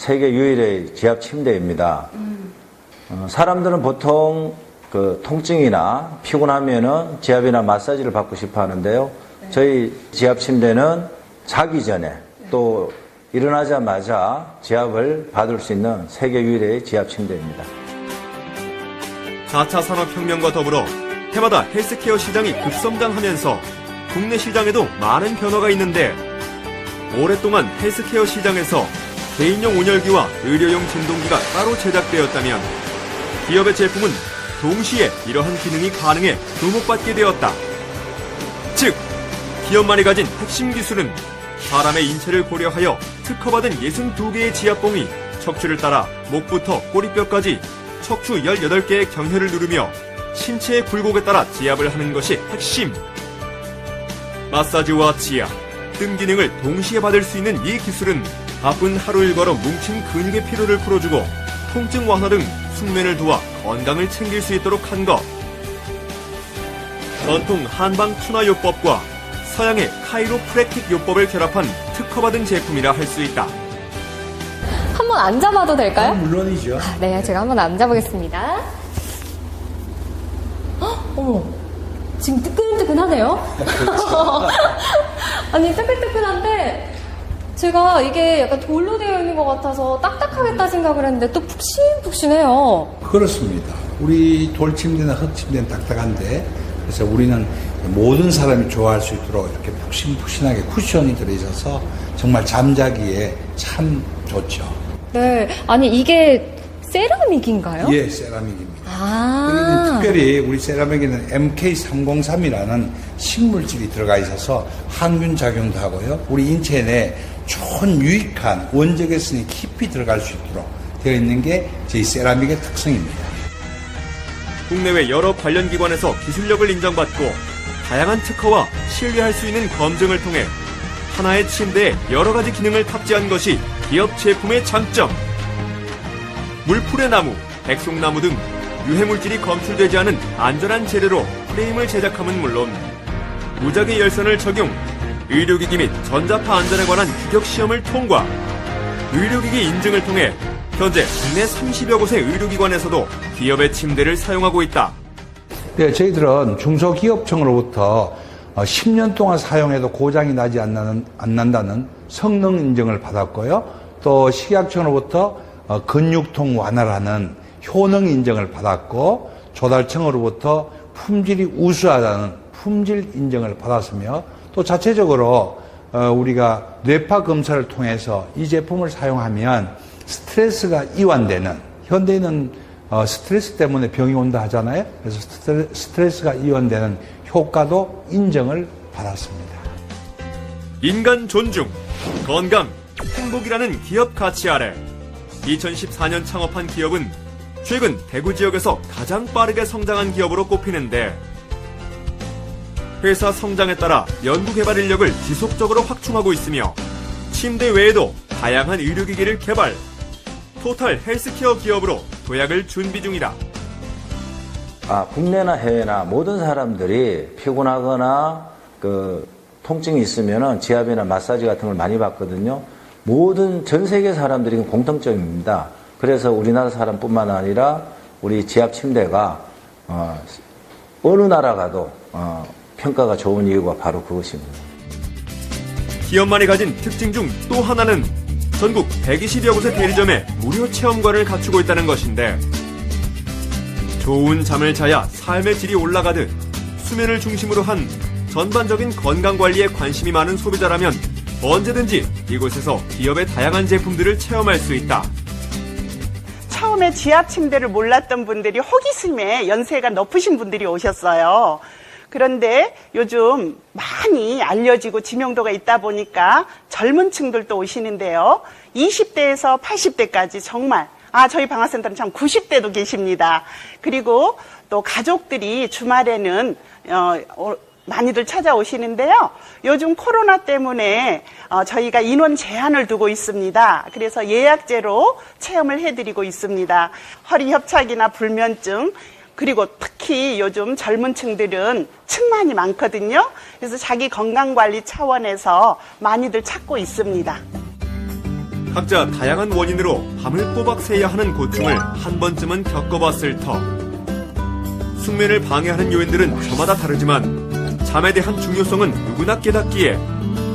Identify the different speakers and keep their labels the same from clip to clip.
Speaker 1: 세계 유일의 지압 침대입니다. 어, 사람들은 보통 그 통증이나 피곤하면은 지압이나 마사지를 받고 싶어 하는데요. 저희 지압 침대는 자기 전에 또 일어나자마자 지압을 받을 수 있는 세계 유일의 지압 침대입니다.
Speaker 2: 4차 산업혁명과 더불어 해마다 헬스케어 시장이 급성장하면서 국내 시장에도 많은 변화가 있는데 오랫동안 헬스케어 시장에서 개인용 온열기와 의료용 진동기가 따로 제작되었다면 기업의 제품은 동시에 이러한 기능이 가능해 주목받게 되었다. 즉, 기업만이 가진 핵심 기술은 사람의 인체를 고려하여 특허받은 62개의 지압봉이 척추를 따라 목부터 꼬리뼈까지 척추 18개의 경혈을 누르며 신체의 굴곡에 따라 지압을 하는 것이 핵심. 마사지와 지압, 등 기능을 동시에 받을 수 있는 이 기술은 바쁜 하루 일과로 뭉친 근육의 피로를 풀어주고 통증 완화 등 숙면을 도와 건강을 챙길 수 있도록 한 것. 전통 한방 투나 요법과 서양의 카이로프랙틱 요법을 결합한 특허받은 제품이라 할 수 있다.
Speaker 3: 한번 앉아봐도 될까요?
Speaker 4: 물론이죠.
Speaker 3: 네, 제가 한번 앉아보겠습니다. 헉, 어머, 지금 뜨끈뜨끈하네요. 아니, 뜨끈뜨끈한데, 제가 이게 약간 돌로 되어 있는 것 같아서 딱딱하겠다 생각을 했는데 또 푹신푹신해요.
Speaker 4: 그렇습니다. 우리 돌침대나 흙침대는 딱딱한데 그래서 우리는 모든 사람이 좋아할 수 있도록 이렇게 푹신푹신하게 쿠션이 들어있어서 정말 잠자기에 참 좋죠.
Speaker 3: 네, 아니, 이게 세라믹인가요?
Speaker 4: 예, 세라믹입니다.
Speaker 3: 아,
Speaker 4: 특별히 우리 세라믹에는 MK303이라는 식물질이 들어가 있어서 항균 작용도 하고요. 우리 인체 내 좋은 유익한 원적외선이 깊이 들어갈 수 있도록 되어 있는 게 저희 세라믹의 특성입니다.
Speaker 2: 국내외 여러 관련 기관에서 기술력을 인정받고 다양한 특허와 신뢰할 수 있는 검증을 통해 하나의 침대에 여러 가지 기능을 탑재한 것이 기업 제품의 장점. 물풀의 나무, 백송나무 등 유해물질이 검출되지 않은 안전한 재료로 프레임을 제작함은 물론 무작위 열선을 적용, 의료기기 및 전자파 안전에 관한 규격 시험을 통과, 의료기기 인증을 통해 현재 국내 30여 곳의 의료기관에서도 기업의 침대를 사용하고 있다.
Speaker 4: 네, 저희들은 중소기업청으로부터 어, 10년 동안 사용해도 고장이 나지 않는, 안 난다는 성능 인증을 받았고요. 또 식약청으로부터 어, 근육통 완화라는 효능 인정을 받았고 조달청으로부터 품질이 우수하다는 품질 인정을 받았으며 또 자체적으로 어, 우리가 뇌파 검사를 통해서 이 제품을 사용하면 스트레스가 이완되는 현대인은 어, 스트레스 때문에 병이 온다 하잖아요. 그래서 스트레- 스트레스가 이완되는 효과도 인정을 받았습니다.
Speaker 2: 인간 존중, 건강, 행복이라는 기업 가치 아래 2014년 창업한 기업은 최근 대구 지역에서 가장 빠르게 성장한 기업으로 꼽히는데 회사 성장에 따라 연구개발 인력을 지속적으로 확충하고 있으며 침대 외에도 다양한 의료기기를 개발, 토탈 헬스케어 기업으로 도약을 준비 중이다.
Speaker 1: 아, 국내나 해외나 모든 사람들이 피곤하거나 그 통증이 있으면은 지압이나 마사지 같은 걸 많이 받거든요. 모든 전 세계 사람들이 공통점입니다. 그래서 우리나라 사람뿐만 아니라 우리 지압 침대가 어, 어느 나라 가도 어, 평가가 좋은 이유가 바로 그것입니다.
Speaker 2: 기업만이 가진 특징 중 또 하나는 전국 120여 곳의 대리점에 무료 체험관을 갖추고 있다는 것인데 좋은 잠을 자야 삶의 질이 올라가듯 수면을 중심으로 한 전반적인 건강 관리에 관심이 많은 소비자라면 언제든지 이곳에서 기업의 다양한 제품들을 체험할 수 있다.
Speaker 5: 처음에 지압 침대를 몰랐던 분들이 호기심에 연세가 높으신 분들이 오셨어요. 그런데 요즘 많이 알려지고 지명도가 있다 보니까 젊은 층들도 오시는데요. 20대에서 80대까지 정말 아, 저희 방화센터는 참 90대도 계십니다. 그리고 또 가족들이 주말에는 어, 어, 많이들 찾아오시는데요. 요즘 코로나 때문에 어, 저희가 인원 제한을 두고 있습니다. 그래서 예약제로 체험을 해드리고 있습니다. 허리 협착이나 불면증 그리고 특히 요즘 젊은 층들은 층만이 많거든요. 그래서 자기 건강 관리 차원에서 많이들 찾고 있습니다.
Speaker 2: 각자 다양한 원인으로 밤을 꼬박 새야 하는 고충을 한 번쯤은 겪어봤을 터. 숙면을 방해하는 요인들은 저마다 다르지만 잠에 대한 중요성은 누구나 깨닫기에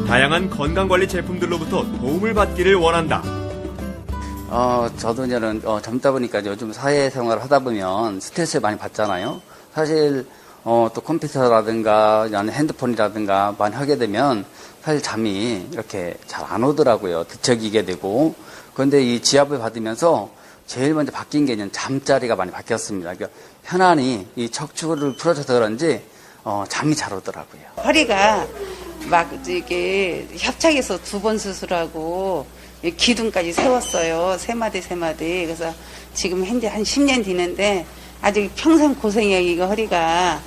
Speaker 2: 다양한 건강관리 제품들로부터 도움을 받기를 원한다.
Speaker 6: 어, 저도 이제는 어, 젊다 보니까 요즘 사회생활을 하다 보면 스트레스를 많이 받잖아요. 사실 어, 또 컴퓨터라든가 핸드폰이라든가 많이 하게 되면 사실 잠이 이렇게 잘 안 오더라고요. 뒤척이게 되고. 그런데 이 지압을 받으면서 제일 먼저 바뀐 게 잠자리가 많이 바뀌었습니다. 그러니까 편안히 이 척추를 풀어줘서 그런지 어, 잠이 잘 오더라고요.
Speaker 7: 허리가 막 이게 협착해서 두 번 수술하고 이 기둥까지 세웠어요. 세 마디 세 마디. 그래서 지금 현재 한 10년 뒤는데 아직 평생 고생이에요. 이거 허리가.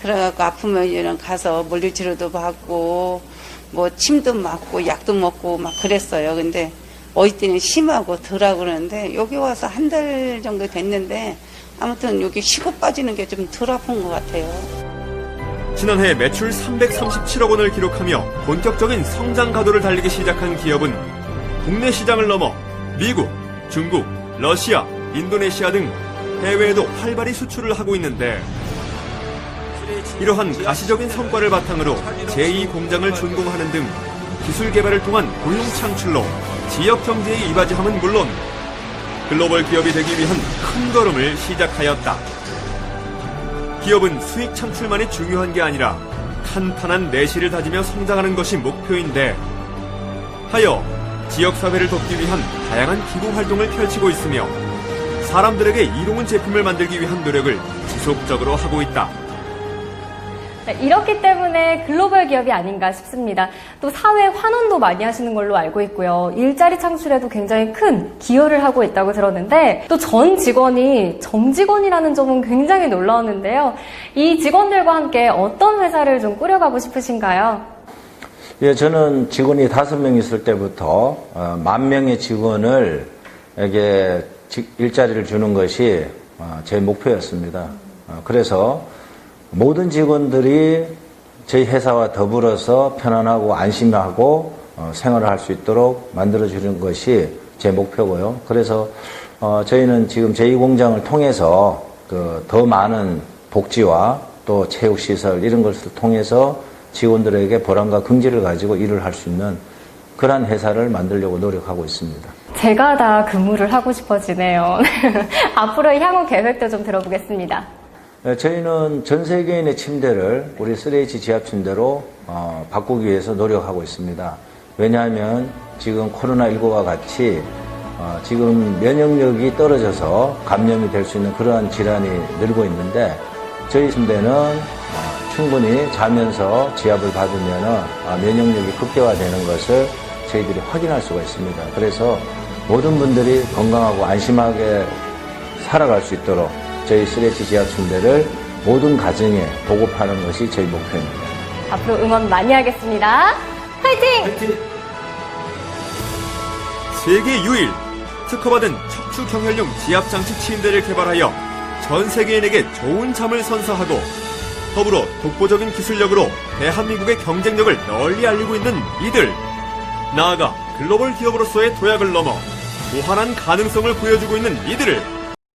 Speaker 7: 그래갖고 아프면 이제는 가서 물리치료도 받고 뭐 침도 맞고 약도 먹고 막 그랬어요. 근데 어디 때는 심하고 덜하고 그러는데 여기 와서 한 달 정도 됐는데 아무튼 여기 쉬고 빠지는 게 좀 덜 아픈 것 같아요.
Speaker 2: 지난해 매출 337억 원을 기록하며 본격적인 성장 가도를 달리기 시작한 기업은 국내 시장을 넘어 미국, 중국, 러시아, 인도네시아 등 해외에도 활발히 수출을 하고 있는데 이러한 가시적인 성과를 바탕으로 제2 공장을 준공하는 등 기술 개발을 통한 고용 창출로 지역 경제에 이바지함은 물론 글로벌 기업이 되기 위한 큰 걸음을 시작하였다. 기업은 수익 창출만이 중요한 게 아니라 탄탄한 내실을 다지며 성장하는 것이 목표인데 하여 지역사회를 돕기 위한 다양한 기부 활동을 펼치고 있으며 사람들에게 이로운 제품을 만들기 위한 노력을 지속적으로 하고 있다.
Speaker 3: 네, 이렇기 때문에 글로벌 기업이 아닌가 싶습니다. 또 사회 환원도 많이 하시는 걸로 알고 있고요. 일자리 창출에도 굉장히 큰 기여를 하고 있다고 들었는데 또 전 직원이 정직원이라는 점은 굉장히 놀라웠는데요. 이 직원들과 함께 어떤 회사를 좀 꾸려가고 싶으신가요?
Speaker 1: 예, 저는 직원이 다섯 명 있을 때부터 어, 만 명의 직원을 에게 직- 일자리를 주는 것이 어, 제 목표였습니다. 어, 그래서 모든 직원들이 저희 회사와 더불어서 편안하고 안심하고 어, 생활을 할 수 있도록 만들어 주는 것이 제 목표고요. 그래서 어, 저희는 지금 제2공장을 통해서 그 더 많은 복지와 또 체육시설 이런 것을 통해서 직원들에게 보람과 긍지를 가지고 일을 할 수 있는 그러한 회사를 만들려고 노력하고 있습니다.
Speaker 3: 제가 다 근무를 하고 싶어지네요. 앞으로의 향후 계획도 좀 들어보겠습니다.
Speaker 1: 네, 저희는 전 세계인의 침대를 우리 3H 지압 침대로 어, 바꾸기 위해서 노력하고 있습니다. 왜냐하면 지금 코로나19가 같이 어, 지금 면역력이 떨어져서 감염이 될 수 있는 그러한 질환이 늘고 있는데 저희 침대는 어, 충분히 자면서 지압을 받으면 면역력이 극대화되는 것을 저희들이 확인할 수가 있습니다. 그래서 모든 분들이 건강하고 안심하게 살아갈 수 있도록 저희 스레치 지압 침대를 모든 가정에 보급하는 것이 저희 목표입니다.
Speaker 3: 앞으로 응원 많이 하겠습니다. 화이팅!
Speaker 2: 세계 유일 특허받은 척추 경혈용 지압 장치 침대를 개발하여 전 세계인에게 좋은 잠을 선사하고 더불어 독보적인 기술력으로 대한민국의 경쟁력을 널리 알리고 있는 이들. 나아가 글로벌 기업으로서의 도약을 넘어 무한한 가능성을 보여주고 있는 이들을